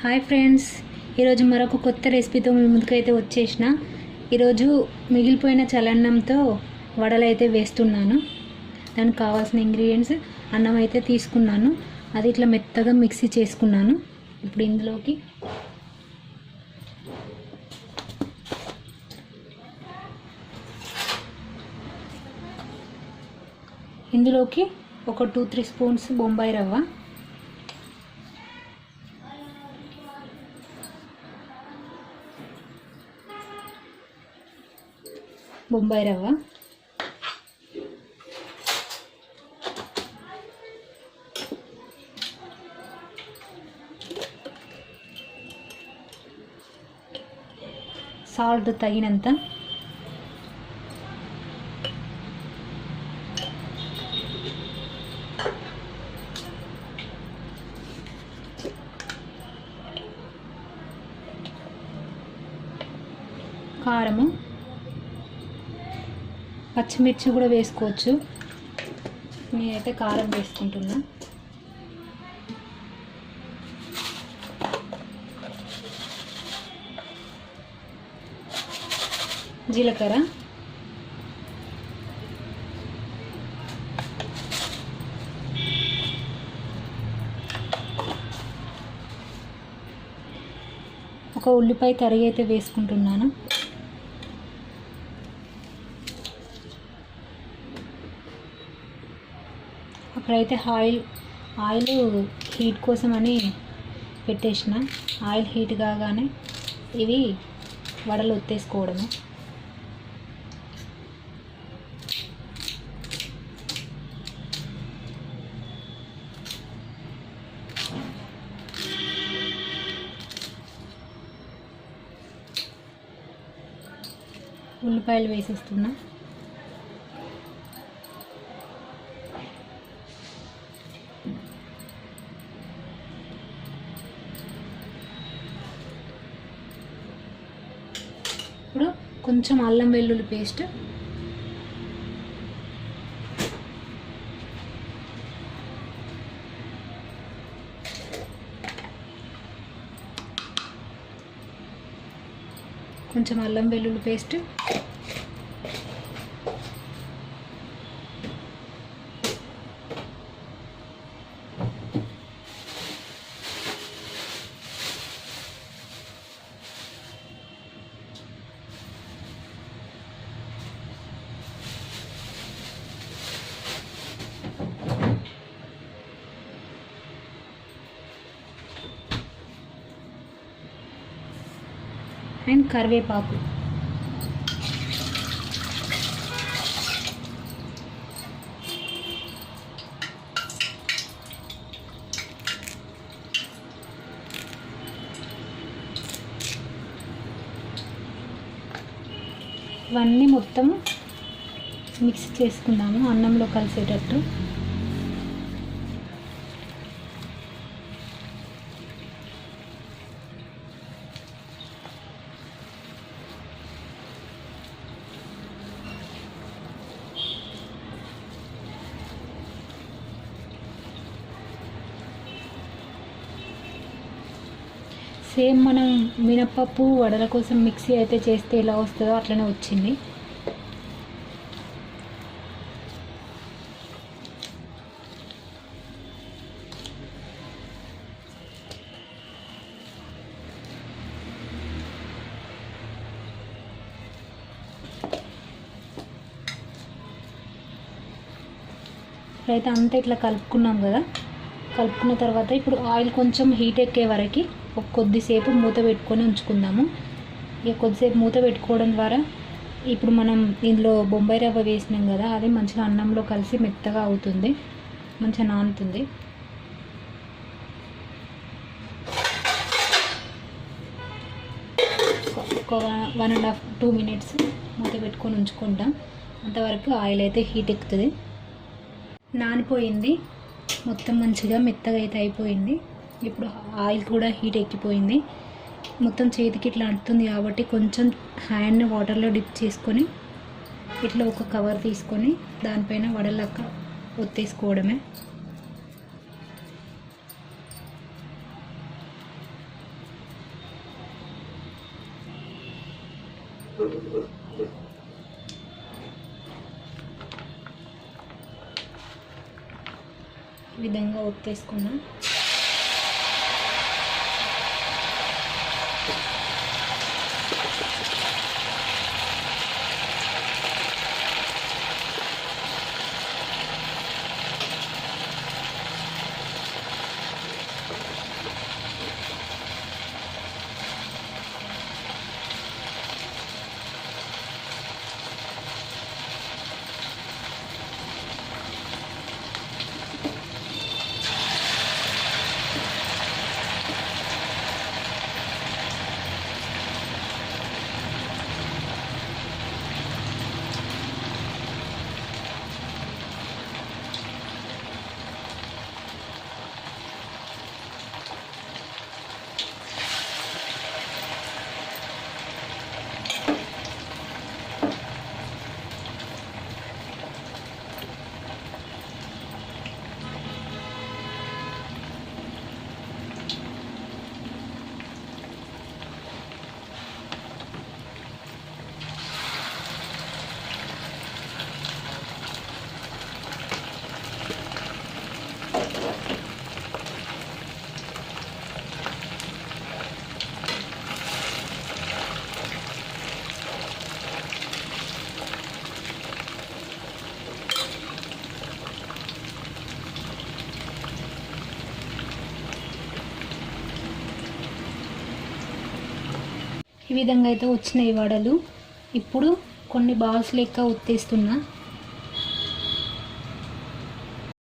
Hi friends. ఈరోజు మరొక కొత్త రెసిపీతో మీ ముందుకైతే వచ్చేసిన. ఈరోజు మిగిలిపోయిన చలన్నంతో వడలు అయితే వేస్తున్నాను. దానికి కావాల్సిన ఇంగ్రీడియంట్స్ అన్నం అయితే తీసుకున్నాను. అది ఇట్లా మెత్తగా మిక్సీ చేసుకున్నాను. ఇప్పుడు ఇందులోకి ఇందులోకి ఒక టూ త్రీ స్పూన్స్ బొంబాయి రవ్వ. బొంబాయి రవ్వ. సాల్ట్ తగినంత. కారము. పచ్చిమిర్చి కూడా వేసుకోవచ్చు. నేనైతే కారం వేసుకుంటున్నా. జీలకర్ర. ఒక ఉల్లిపాయ తరిగి అయితే వేసుకుంటున్నాను. ఇక్కడైతే ఆయిల్ ఆయిల్ హీట్ కోసం అని పెట్టేసిన. ఆయిల్ హీట్ కాగానే ఇవి వడలు ఒత్తేసుకోవడము. ఉల్లిపాయలు వేసేస్తున్నా. కొంచెం అల్లం వెల్లుల్లి పేస్ట్. కొంచెం అల్లం వెల్లుల్లి పేస్ట్. అండ్ కరివేపాకు. ఇవన్నీ మొత్తం మిక్స్ చేసుకున్నాము అన్నంలో కలిసేటట్టు. సేమ్ మనం మినప్పప్పు వడల కోసం మిక్సీ అయితే చేస్తే ఎలా వస్తుందో అట్లనే వచ్చింది. ఇప్పుడైతే అంతా ఇట్లా కలుపుకున్నాం కదా. కలుపుకున్న తర్వాత ఇప్పుడు ఆయిల్ కొంచెం హీట్ ఎక్కే వరకు ఒక కొద్దిసేపు మూత పెట్టుకొని ఉంచుకుందాము. ఇక కొద్దిసేపు మూత పెట్టుకోవడం ద్వారా ఇప్పుడు మనం ఇందులో బొంబాయి రవ్వ వేసినాం కదా అది మంచిగా అన్నంలో కలిసి మెత్తగా అవుతుంది మంచిగా నానుతుంది. ఒక one and half two minutes మూత పెట్టుకొని ఉంచుకుంటాం. అంతవరకు ఆయిల్ అయితే హీట్ ఎక్కుతుంది. నానిపోయింది. మొత్తం మంచిగా మెత్తగా అయితే అయిపోయింది ఇప్పుడు ఆయిల్ కూడా హీట్ ఎక్కిపోయింది మొత్తం చేతికి ఇట్లా అంటుతుంది కాబట్టి కొంచెం హ్యాండ్ని వాటర్లో డిప్ చేసుకొని ఇట్లా ఒక కవర్ తీసుకొని దానిపైన వడలక్క ఒత్తేసుకోవడమే Thank you. విధంగా ఒత్తేసుకున్నా ఈ విధంగా అయితే వచ్చినాయి వడలు. ఇప్పుడు కొన్ని బాల్స్ లెక్క ఉత్తేస్తున్నా